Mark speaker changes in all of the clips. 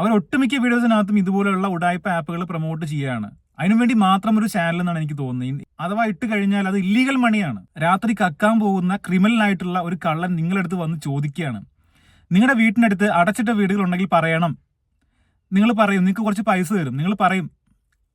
Speaker 1: അവർ ഒട്ടുമിക്ക വീഡിയോസിനകത്തും ഇതുപോലെയുള്ള ഉടായ്പ ആപ്പുകൾ പ്രൊമോട്ട് ചെയ്യുകയാണ്. അതിനുവേണ്ടി മാത്രം ഒരു ചാനൽ എന്നാണ് എനിക്ക് തോന്നുന്നത്. അഥവാ ഇട്ട് കഴിഞ്ഞാൽ അത് ഇല്ലീഗൽ മണിയാണ് രാത്രി കക്കാൻ പോകുന്ന ക്രിമിനൽ ആയിട്ടുള്ള ഒരു കള്ളൻ നിങ്ങളടുത്ത് വന്ന് ചോദിക്കുകയാണ്. നിങ്ങളുടെ വീട്ടിനടുത്ത് അടച്ചിട്ട വീടുകളുണ്ടെങ്കിൽ പറയണം. നിങ്ങൾ പറയും നിങ്ങൾക്ക് കുറച്ച് പൈസ തരും. നിങ്ങൾ പറയും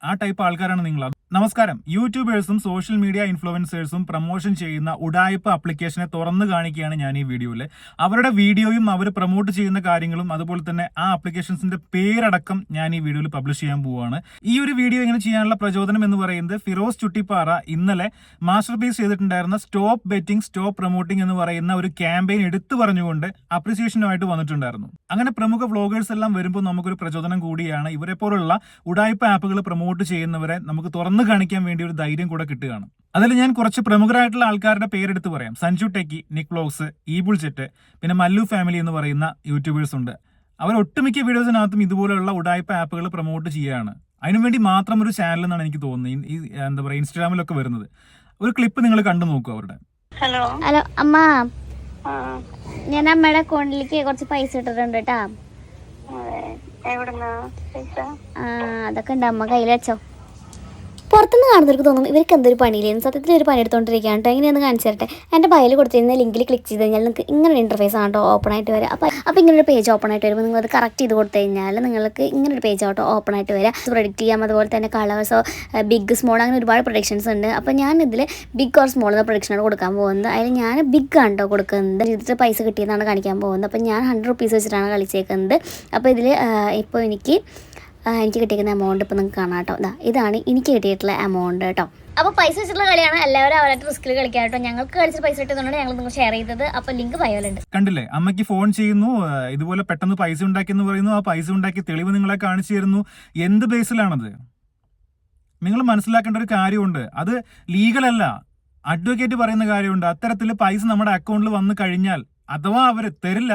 Speaker 1: ആ ടൈപ്പ് ആൾക്കാരാണ് നിങ്ങൾ നമസ്കാരം. യൂട്യൂബേഴ്സും സോഷ്യൽ മീഡിയ ഇൻഫ്ലുവൻസേഴ്സും പ്രൊമോഷൻ ചെയ്യുന്ന ഉടായ്പ ആപ്ലിക്കേഷനെ തുറന്നു കാണിക്കുകയാണ് ഞാൻ ഈ വീഡിയോയിൽ അവരുടെ വീഡിയോയും അവർ പ്രൊമോട്ട് ചെയ്യുന്ന കാര്യങ്ങളും അതുപോലെ തന്നെ ആ ആപ്ലിക്കേഷൻസിന്റെ പേരടക്കം ഞാൻ ഈ വീഡിയോയിൽ പബ്ലിഷ് ചെയ്യാൻ പോവുകയാണ് ഈ ഒരു വീഡിയോ ഇങ്ങനെ ചെയ്യാനുള്ള പ്രചോദനം എന്ന് പറയുന്നത് ഫിറോസ് ചുട്ടിപ്പാറ ഇന്നലെ മാസ്റ്റർ പീസ് ചെയ്തിട്ടുണ്ടായിരുന്ന സ്റ്റോപ്പ് ബെറ്റിംഗ് സ്റ്റോപ്പ് പ്രൊമോട്ടിംഗ് എന്ന് പറയുന്ന ഒരു ക്യാമ്പയിൻ എടുത്തു പറഞ്ഞുകൊണ്ട് അപ്രിസിയേഷനുമായിട്ട് വന്നിട്ടുണ്ടായിരുന്നു. അങ്ങനെ പ്രമുഖ വ്ളോഗേഴ്സ് എല്ലാം വരുമ്പോൾ നമുക്കൊരു പ്രചോദനം കൂടിയാണ്. ഇവരെ പോലുള്ള ഉടായ്പ ആപ്പുകൾ പ്രൊമോട്ട് ചെയ്യുന്നവരെ നമുക്ക് തുറന്നു കാണിക്കാൻ വേണ്ടി ഒരു ധൈര്യം കൂടെ കിട്ടുകയാണ്. അതിൽ ഞാൻ കുറച്ച് പ്രമുഖരായിട്ടുള്ള ആൾക്കാരുടെ പേരെടുത്ത് പറയാം. Sanju techie Nik vlogs E bull jet പിന്നെ മല്ലു ഫാമിലി എന്ന് പറയുന്ന യൂട്യൂബേഴ്സ് ഉണ്ട്. അവർ ഒട്ടുമിക്ക വീഡിയോസിനകത്തും ഇതുപോലെയുള്ള ഉടായ്പ ആപ്പുകൾ പ്രൊമോട്ട് ചെയ്യുകയാണ്. അതിനുവേണ്ടി മാത്രം ഒരു ചാനൽ എന്നാണ് എനിക്ക് തോന്നുന്നത്. ഈ എന്താ പറയുക ഇൻസ്റ്റാഗ്രാമിലൊക്കെ വരുന്നത്. ഒരു ക്ലിപ്പ് നിങ്ങൾ കണ്ടു നോക്കൂ അവരുടെ.
Speaker 2: ഹലോ.
Speaker 3: ഹലോ അമ്മ.
Speaker 2: ആ.
Speaker 3: ഞാൻ അമ്മയുടെ അക്കൗണ്ടിലേക്ക് കുറച്ച് പൈസ ഇട്ടിട്ടുണ്ട് കേട്ടാ.
Speaker 2: അതെ. എവിടുന്നാ? പൈസ?
Speaker 3: ആ, അതൊക്കെ ഉണ്ട്. അമ്മ കയ്യിൽ വെച്ചോ. പുറത്തുനിന്ന് കാണുന്നവർക്ക് തോന്നും ഇവർക്ക് എന്തൊരു പണിയില്ലെന്ന് സത്യത്തിൽ ഒരു പണി എടുത്തോണ്ടിരിക്കുകയാണ് കേട്ടോ എങ്ങനെയൊന്ന് കാണിച്ചു തരട്ടെ. എന്റെ ബയൽ കൊടുത്തിരുന്ന ലിങ്കിൽ ക്ലിക്ക് ചെയ്ത് കഴിഞ്ഞാൽ നിങ്ങൾക്ക് ഇങ്ങനെ ഒരു ഇന്റർഫേസ് ആണ് കേട്ടോ ഓപ്പൺ ആയിട്ട് വരിക അപ്പോൾ അപ്പോൾ ഇങ്ങനെ ഒരു പേജ് ഓപ്പൺ ആയിട്ട് വരുമ്പോൾ നിങ്ങൾ അത് കറക്റ്റ് ചെയ്ത് കൊടുത്തു കഴിഞ്ഞാൽ നിങ്ങൾക്ക് ഇങ്ങനെ ഒരു പേജ് ആട്ടോ ഓപ്പൺ ആയിട്ട് വരിക പ്രൊഡിക്റ്റ് ചെയ്യാം. അതുപോലെ തന്നെ കളേഴ്സോ ബിഗ് സ്മോൾ അങ്ങനെ ഒരുപാട് പ്രൊഡക്ഷൻസ് ഉണ്ട്. അപ്പോൾ ഞാൻ ഇതിൽ ബിഗ് ഓർ സ്മോൾ എന്ന പ്രൊഡക്ഷനാണ് കൊടുക്കാൻ പോകുന്നത്. അതിൽ ഞാൻ ബിഗ് ആണ് കേട്ടോ കൊടുക്കുന്നത്. ഇതിൽ പൈസ കിട്ടിയെന്നാണ് കാണിക്കാൻ പോകുന്നത്. അപ്പോൾ ഞാൻ ഹൺഡ്രഡ് റുപ്പീസ് വെച്ചിട്ടാണ് കളിച്ചേക്കുന്നത്. അപ്പോൾ ഇതിൽ ഇപ്പോൾ എനിക്ക് എനിക്ക് കിട്ടിയിരിക്കുന്ന എമൗണ്ട് ഇപ്പോൾ നിങ്ങൾക്ക് കാണാം കേട്ടോ. ഇതാ ഇതാണ് എനിക്ക് കിട്ടിയിട്ടുള്ള എമൗണ്ട് കേട്ടോ. അപ്പോൾ പൈസ വെച്ചിട്ടുള്ള കളിയാണ്. എല്ലാവരും അവരുടെ റിസ്കിൽ കളിക്കാം കേട്ടോ. ഞങ്ങൾക്ക് കളിച്ച് പൈസ കിട്ടുന്നുണ്ട്. ഞങ്ങൾ നിങ്ങൾ ഷെയർ ചെയ്തത്. അപ്പോൾ ലിങ്ക് ബയോലുണ്ട്
Speaker 1: കണ്ടില്ലേ? അമ്മയ്ക്ക് ഫോൺ ചെയ്യുന്നു. ഇതുപോലെ പെട്ടെന്ന് പൈസ ഉണ്ടാക്കി എന്ന് പറയുന്നു. ആ പൈസ ഉണ്ടാക്കി തെളിവ് നിങ്ങളെ കാണിച്ചു തരുന്നു. എന്ത് ബേസിലാണത് നിങ്ങൾ മനസ്സിലാക്കേണ്ട ഒരു കാര്യമുണ്ട്. അത് ലീഗൽ അല്ല. അഡ്വക്കേറ്റ് പറയുന്ന കാര്യമുണ്ട്. അത്തരത്തിൽ പൈസ നമ്മുടെ അക്കൗണ്ടിൽ വന്നു കഴിഞ്ഞാൽ അഥവാ അവർ തരില്ല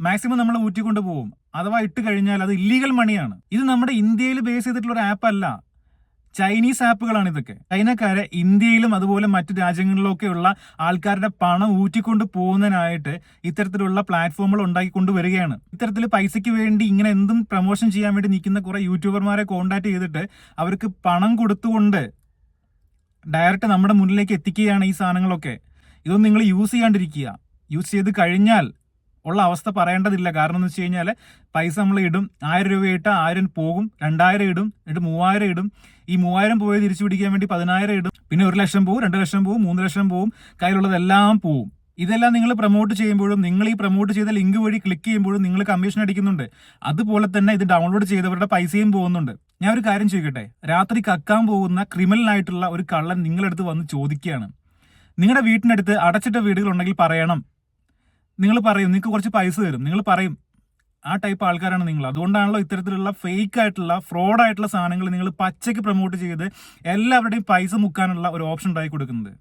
Speaker 1: മാക്സിമം നമ്മൾ ഊറ്റിക്കൊണ്ട് പോകും അഥവാ ഇട്ട് കഴിഞ്ഞാൽ അത് ഇല്ലീഗൽ മണിയാണ് ഇത് നമ്മുടെ ഇന്ത്യയിൽ ബേസ് ചെയ്തിട്ടുള്ള ഒരു ആപ്പ് അല്ല. ചൈനീസ് ആപ്പുകളാണ് ഇതൊക്കെ. ചൈനക്കാരെ ഇന്ത്യയിലും അതുപോലെ മറ്റു രാജ്യങ്ങളിലൊക്കെയുള്ള ആൾക്കാരുടെ പണം ഊറ്റിക്കൊണ്ട് പോകുന്നതിനായിട്ട് ഇത്തരത്തിലുള്ള പ്ലാറ്റ്ഫോമുകൾ ഉണ്ടാക്കിക്കൊണ്ട് വരികയാണ്. ഇത്തരത്തിൽ പൈസയ്ക്ക് വേണ്ടി ഇങ്ങനെ എന്തും പ്രൊമോഷൻ ചെയ്യാൻ വേണ്ടി നിൽക്കുന്ന കുറേ യൂട്യൂബർമാരെ കോണ്ടാക്ട് ചെയ്തിട്ട് അവർക്ക് പണം കൊടുത്തുകൊണ്ട് ഡയറക്റ്റ് നമ്മുടെ മുന്നിലേക്ക് എത്തിക്കുകയാണ് ഈ സാധനങ്ങളൊക്കെ. ഇതൊന്നും നിങ്ങൾ യൂസ് ചെയ്യാണ്ടിരിക്കുക. യൂസ് ചെയ്ത് കഴിഞ്ഞാൽ ഉള്ള അവസ്ഥ പറയേണ്ടതില്ല. കാരണം എന്ന് വെച്ച് കഴിഞ്ഞാൽ പൈസ നമ്മൾ ഇടും. ആയിരം രൂപ ഇട്ടാൽ ആയിരം പോകും. രണ്ടായിരം ഇടും. എന്നിട്ട് മൂവായിരം ഇടും. ഈ മൂവായിരം പോയി തിരിച്ചു പിടിക്കാൻ വേണ്ടി പതിനായിരം ഇടും. പിന്നെ ഒരു ലക്ഷം പോവും രണ്ട് ലക്ഷം പോവും മൂന്ന് ലക്ഷം പോവും. കയ്യിലുള്ളതെല്ലാം പോവും. ഇതെല്ലാം നിങ്ങൾ പ്രൊമോട്ട് ചെയ്യുമ്പോഴും നിങ്ങൾ ഈ പ്രൊമോട്ട് ചെയ്ത ലിങ്ക് വഴി ക്ലിക്ക് ചെയ്യുമ്പോഴും നിങ്ങൾ കമ്മീഷൻ അടിക്കുന്നുണ്ട്. അതുപോലെ തന്നെ ഇത് ഡൗൺലോഡ് ചെയ്തവരുടെ പൈസയും പോകുന്നുണ്ട്. ഞാൻ ഒരു കാര്യം ചോദിക്കട്ടെ? രാത്രി കക്കാൻ പോകുന്ന ക്രിമിനൽ ആയിട്ടുള്ള ഒരു കള്ളൻ നിങ്ങളടുത്ത് വന്ന് ചോദിക്കുകയാണ്. നിങ്ങളുടെ വീട്ടിനടുത്ത് അടച്ചിട്ട വീടുകളുണ്ടെങ്കിൽ പറയണം. നിങ്ങൾ പറയും നിങ്ങൾക്ക് കുറച്ച് പൈസ തരും. നിങ്ങൾ പറയും ആ ടൈപ്പ് ആൾക്കാരാണ് നിങ്ങൾ. അതുകൊണ്ടാണല്ലോ ഇത്തരത്തിലുള്ള ഫേക്ക് ആയിട്ടുള്ള ഫ്രോഡ് ആയിട്ടുള്ള സാധനങ്ങൾ നിങ്ങൾ പച്ചയ്ക്ക് പ്രൊമോട്ട് ചെയ്ത് എല്ലാവരുടെയും പൈസ മുക്കാനുള്ള ഒരു ഓപ്ഷൻ ഉണ്ടാക്കി കൊടുക്കുന്നത്.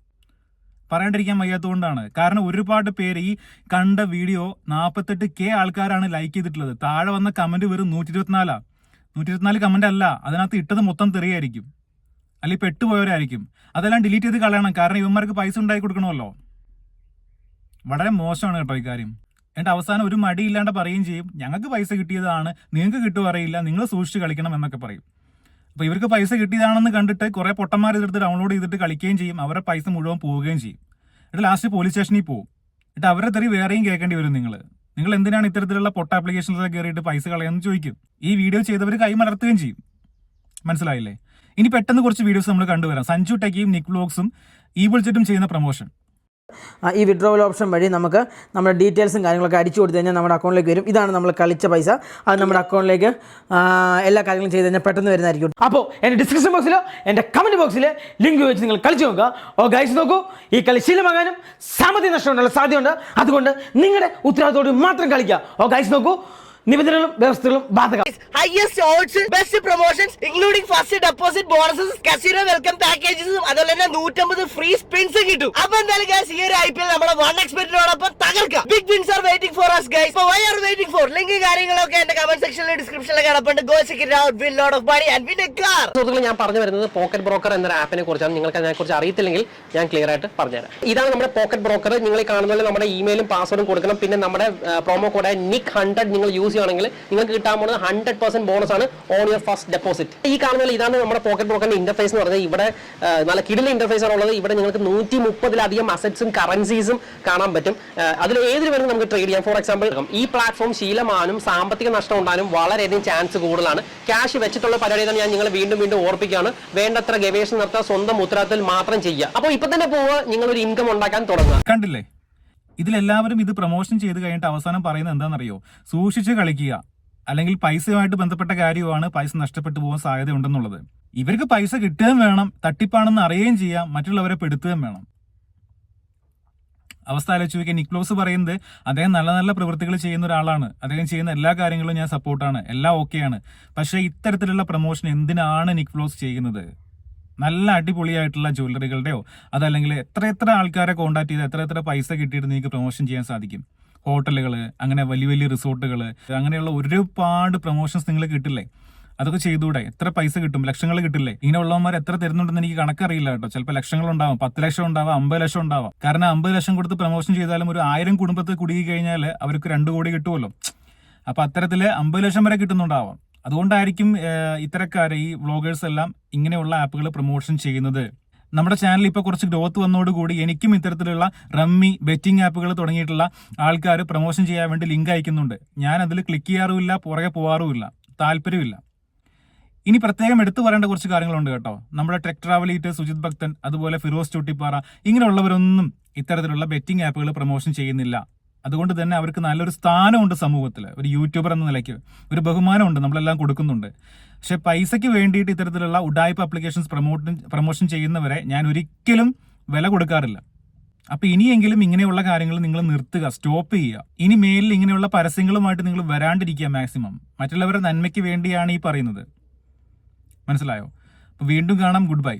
Speaker 1: പറയാണ്ടിരിക്കാൻ വയ്യാത്തതുകൊണ്ടാണ്. കാരണം ഒരുപാട് പേര് ഈ കണ്ട വീഡിയോ നാൽപ്പത്തെട്ട് കെ ആൾക്കാരാണ് ലൈക്ക് ചെയ്തിട്ടുള്ളത്. താഴെ വന്ന കമന്റ് വെറും നൂറ്റി ഇരുപത്തിനാലാ നൂറ്റി ഇരുപത്തിനാല് കമന്റ് അല്ല അതിനകത്ത് ഇട്ടത് മൊത്തം തെറിയായിരിക്കും. അല്ലെങ്കിൽ പെട്ടുപോയവരായിരിക്കും. അതെല്ലാം ഡിലീറ്റ് ചെയ്ത് കളയണം. കാരണം ഇവന്മാർക്ക് പൈസ ഉണ്ടായി കൊടുക്കണമല്ലോ. വളരെ മോശമാണ് കേട്ടോ ഇക്കാര്യം. എന്നിട്ട് അവസാനം ഒരു മടി മടിയില്ലാണ്ട് പറയുകയും ചെയ്യും ഞങ്ങൾക്ക് പൈസ കിട്ടിയതാണ് നിങ്ങൾക്ക് കിട്ടുക അറിയില്ല നിങ്ങൾ സൂക്ഷിച്ച് കളിക്കണം എന്നൊക്കെ പറയും. അപ്പോൾ ഇവർക്ക് പൈസ കിട്ടിയതാണെന്ന് കണ്ടിട്ട് കുറേ പൊട്ടന്മാർ ഇതെടുത്ത് ഡൗൺലോഡ് ചെയ്തിട്ട് കളിക്കുകയും ചെയ്യും അവരെ പൈസ മുഴുവൻ പോവുകയും ചെയ്യും. എന്നിട്ട് ലാസ്റ്റ് പോലീസ് സ്റ്റേഷനിൽ പോകും എന്നിട്ട് അവരെ തെറി വേറെയും കേൾക്കേണ്ടി വരും നിങ്ങൾ നിങ്ങൾ എന്തിനാണ് ഇത്തരത്തിലുള്ള പൊട്ട ആപ്ലിക്കേഷനിലൊക്കെ കയറിയിട്ട് പൈസ കളയാന്ന് ചോദിക്കും. ഈ വീഡിയോ ചെയ്തവർ കൈ മലർത്തുകയും ചെയ്യും. മനസ്സിലായില്ലേ? ഇനി പെട്ടെന്ന് കുറച്ച് വീഡിയോസ് നമ്മൾ കണ്ടുവരാം. സഞ്ജു ടെക്കിയും നിക് വ്ലോഗ്സും ഈ വിളിച്ചിട്ടും ചെയ്യുന്ന പ്രൊമോഷൻ
Speaker 4: ഈ വിഡ്രോവൽ ഓപ്ഷൻ വഴി നമുക്ക് നമ്മുടെ ഡീറ്റെയിൽസും കാര്യങ്ങളൊക്കെ അടിച്ചു കൊടുത്തു കഴിഞ്ഞാൽ നമ്മുടെ അക്കൗണ്ടിലേക്ക് വരും. ഇതാണ് നമ്മൾ കളിച്ച പൈസ. അത് നമ്മുടെ അക്കൗണ്ടിലേക്ക് എല്ലാ കാര്യങ്ങളും ചെയ്ത് കഴിഞ്ഞാൽ പെട്ടെന്ന് വരുന്നതായിരിക്കും. അപ്പോൾ എന്റെ ഡിസ്ക്രിപ്ഷൻ ബോക്സിലോ എന്റെ കമന്റ് ബോക്സിൽ ലിങ്ക് വെച്ച് നിങ്ങൾ കളിച്ചു നോക്കുക. ഓ ഗൈസ് നോക്കൂ. ഈ കളി ശീലമാകാനും സാമ്പത്തിക നഷ്ടമുള്ള സാധ്യതയുണ്ട്. അതുകൊണ്ട് നിങ്ങളുടെ ഉത്തരവാദിത്തോട് മാത്രം കളിക്കുക. ഓ ഗൈസ് നോക്കൂ. നിബന്ധനകളും വ്യവസ്ഥകളും ബാധകം.
Speaker 5: Highest odds, best promotions including first deposit bonuses casino welcome packages, അതുപോലെ തന്നെ നൂറ്റമ്പത് ഫ്രീ സ്പിൻസ് കിട്ടും. അപ്പൊ എന്തായാലും guys ഈ ഒരു ഐ പി എൽ നമ്മുടെ വൺ എക്സ്പെക്ടിനോടൊപ്പം തകർക്കാം. Big wins are waiting for us guys. Why are waiting for link കാര്യങ്ങളൊക്കെ എന്റെ കമന്റ് സെക്ഷനിൽ ഡിസ്ക്രിപ്ഷനിൽ കിടപ്പുണ്ട് go check it out win lot of money and win a car
Speaker 6: സുഹൃത്തുക്കളെ ഞാൻ പറഞ്ഞു വരുന്നത് പോക്കറ്റ് ബ്രോക്കർ എന്ന ആപ്പിനെ കുറിച്ചാണ്. നിങ്ങൾക്ക് അതിനെക്കുറിച്ച് അറിയത്തില്ലെങ്കിൽ ഞാൻ ക്ലിയർ ആയിട്ട് പറഞ്ഞുതരാം. ഇതാണ് നമ്മുടെ പോക്കറ്റ് ബ്രോക്കർ നിങ്ങൾ കാണുന്നതിൽ കാണുന്ന നമ്മുടെ ഇമെയിലും പാസ്വേഡും കൊടുക്കണം. പിന്നെ നമ്മുടെ പ്രോമോ കോഡായ നിക് ഹൺഡ്രഡ് നിങ്ങൾ യൂസ് ചെയ്യുകയാണെങ്കിൽ നിങ്ങൾക്ക് കിട്ടാൻ പോകുന്നത് ഹൺഡ്രഡ് പെർസെന്റ് ബോണസ് ആണ് ഓൺ യുവർ ഫസ്റ്റ് ഡെപ്പോസിറ്റ് ഈ കാണുന്ന ഇതാണ് നമ്മുടെ പോക്കറ്റ് ബ്രോക്കറിന്റെ ഇന്റർഫേസ് എന്ന് പറഞ്ഞാൽ ഇവിടെ നല്ല കിടില ഇന്റർഫേസ് ആണ് ഉള്ളത്. ഇവിടെ നിങ്ങൾക്ക് നൂറ്റി മുപ്പതിലധികം അസറ്റ്സും കറൻസീസും കാണാൻ പറ്റും. അതിൽ ഏതിൽ വരും നമുക്ക് ട്രേഡ് ചെയ്യാം. ഫോർ എക്സാമ്പിൾ ഈ പ്ലാറ്റ്ഫോം ശീലമാനും സാമ്പത്തിക നഷ്ടം ഉണ്ടാകാനും വളരെയധികം ചാൻസ് കൂടുതലാണ്. ക്യാഷ് വെച്ചിട്ടുള്ള പരിപാടി തന്നെ ഞാൻ നിങ്ങളെ വീണ്ടും വീണ്ടും ഓർപ്പിക്കുകയാണ്. വേണ്ടത്ര ഗവേഷണം നടത്താൻ സ്വന്തം ഉത്തരവാദിത്തത്തിൽ മാത്രം ചെയ്യുക. അപ്പോൾ ഇപ്പൊ തന്നെ പോവുക നിങ്ങൾ ഒരു ഇൻകം ഉണ്ടാക്കാൻ തുടങ്ങുക.
Speaker 1: കണ്ടില്ലേ? ഇതിലെല്ലാവരും ഇത് പ്രൊമോഷൻ ചെയ്ത് കഴിഞ്ഞിട്ട് അവസാനം പറയുന്നത് എന്താണെന്നറിയോ? സൂക്ഷിച്ച് കളിക്കുക. അല്ലെങ്കിൽ പൈസയുമായിട്ട് ബന്ധപ്പെട്ട കാര്യമാണ് പൈസ നഷ്ടപ്പെട്ടു പോകാൻ സാധ്യത ഉണ്ടെന്നുള്ളത് ഇവർക്ക് പൈസ കിട്ടുകയും വേണം തട്ടിപ്പാണെന്ന് അറിയുകയും ചെയ്യാം മറ്റുള്ളവരെ പെടുത്തുകയും വേണം. അവസ്ഥ ആലോചിച്ച് നോക്കിയാൽ നിക്ലോസ് പറയുന്നത് അദ്ദേഹം നല്ല നല്ല പ്രവൃത്തികൾ ചെയ്യുന്ന ഒരാളാണ്. അദ്ദേഹം ചെയ്യുന്ന എല്ലാ കാര്യങ്ങളും ഞാൻ സപ്പോർട്ടാണ് എല്ലാം ഓക്കെയാണ് പക്ഷേ ഇത്തരത്തിലുള്ള പ്രൊമോഷൻ എന്തിനാണ് നിക്ലോസ് ചെയ്യുന്നത്? നല്ല അടിപൊളിയായിട്ടുള്ള ജ്വല്ലറികളുടെയോ അതല്ലെങ്കിൽ എത്ര എത്ര ആൾക്കാരെ കോൺടാക്ട് ചെയ്ത് എത്ര എത്ര പൈസ കിട്ടിയിട്ട് നിങ്ങൾക്ക് പ്രൊമോഷൻ ചെയ്യാൻ സാധിക്കും? ഹോട്ടലുകൾ അങ്ങനെ വലിയ വലിയ റിസോർട്ടുകൾ അങ്ങനെയുള്ള ഒരുപാട് പ്രൊമോഷൻസ് നിങ്ങൾ കിട്ടില്ലേ? അതൊക്കെ ചെയ്തുകൂടെ? എത്ര പൈസ കിട്ടും? ലക്ഷങ്ങൾ കിട്ടില്ലേ? ഇങ്ങനെയുള്ളവന്മാർ എത്ര തരുന്നുണ്ടെന്ന് എനിക്ക് കണക്കറിയില്ല കേട്ടോ. ചിലപ്പോൾ ലക്ഷങ്ങൾ ഉണ്ടാവും പത്ത് ലക്ഷം ഉണ്ടാവാം അമ്പത് ലക്ഷം ഉണ്ടാവാം. കാരണം അമ്പത് ലക്ഷം കൊടുത്ത് പ്രൊമോഷൻ ചെയ്താലും ഒരു ആയിരം കുടുംബത്തിൽ കുടുങ്ങി കഴിഞ്ഞാൽ അവർക്ക് രണ്ട് കോടി കിട്ടുമല്ലോ അപ്പൊ അത്തരത്തിൽ അമ്പത് ലക്ഷം വരെ കിട്ടുന്നുണ്ടാവാം. അതുകൊണ്ടായിരിക്കും ഇത്തരക്കാർ ഈ വ്ളോഗേഴ്സ് എല്ലാം ഇങ്ങനെയുള്ള ആപ്പുകൾ പ്രൊമോഷൻ ചെയ്യുന്നത്. നമ്മുടെ ചാനൽ ഇപ്പോൾ കുറച്ച് ഗ്രോത്ത് വന്നതോടുകൂടി എനിക്കും ഇത്തരത്തിലുള്ള റമ്മി ബെറ്റിംഗ് ആപ്പുകൾ തുടങ്ങിയിട്ടുള്ള ആൾക്കാർ പ്രൊമോഷൻ ചെയ്യാൻ വേണ്ടി ലിങ്ക് അയക്കുന്നുണ്ട്. ഞാൻ അതിൽ ക്ലിക്ക് ചെയ്യാറുമില്ല പുറകെ പോകാറുമില്ല താല്പര്യമില്ല. ഇനി പ്രത്യേകം എടുത്തു പറയേണ്ട കുറച്ച് കാര്യങ്ങളുണ്ട് കേട്ടോ. നമ്മുടെ ട്രെക് ട്രാവൽ ഈറ്റ് സുജിത് ഭക്തൻ അതുപോലെ ഫിറോസ് ചുട്ടിപ്പാറ ഇങ്ങനെയുള്ളവരൊന്നും ഇത്തരത്തിലുള്ള ബെറ്റിംഗ് ആപ്പുകൾ പ്രൊമോഷൻ ചെയ്യുന്നില്ല. അതുകൊണ്ട് തന്നെ അവർക്ക് നല്ലൊരു സ്ഥാനമുണ്ട് സമൂഹത്തിൽ ഒരു യൂട്യൂബർ എന്ന നിലയ്ക്ക് ഒരു ബഹുമാനമുണ്ട് നമ്മളെല്ലാം കൊടുക്കുന്നുണ്ട്. പക്ഷെ പൈസയ്ക്ക് വേണ്ടിയിട്ട് ഇത്തരത്തിലുള്ള ഉഡായ്പ ആപ്ലിക്കേഷൻസ് പ്രൊമോട്ട് പ്രൊമോഷൻ ചെയ്യുന്നവരെ ഞാൻ ഒരിക്കലും വില കൊടുക്കാറില്ല. അപ്പൊ ഇനിയെങ്കിലും ഇങ്ങനെയുള്ള കാര്യങ്ങൾ നിങ്ങൾ നിർത്തുക സ്റ്റോപ്പ് ചെയ്യുക. ഇനി മേലിൽ ഇങ്ങനെയുള്ള പരസ്യങ്ങളുമായിട്ട് നിങ്ങൾ വരാണ്ടിരിക്കുക മാക്സിമം മറ്റുള്ളവരുടെ നന്മയ്ക്ക് വേണ്ടിയാണ് ഈ പറയുന്നത്. മനസ്സിലായോ? അപ്പൊ വീണ്ടും കാണാം. Good bye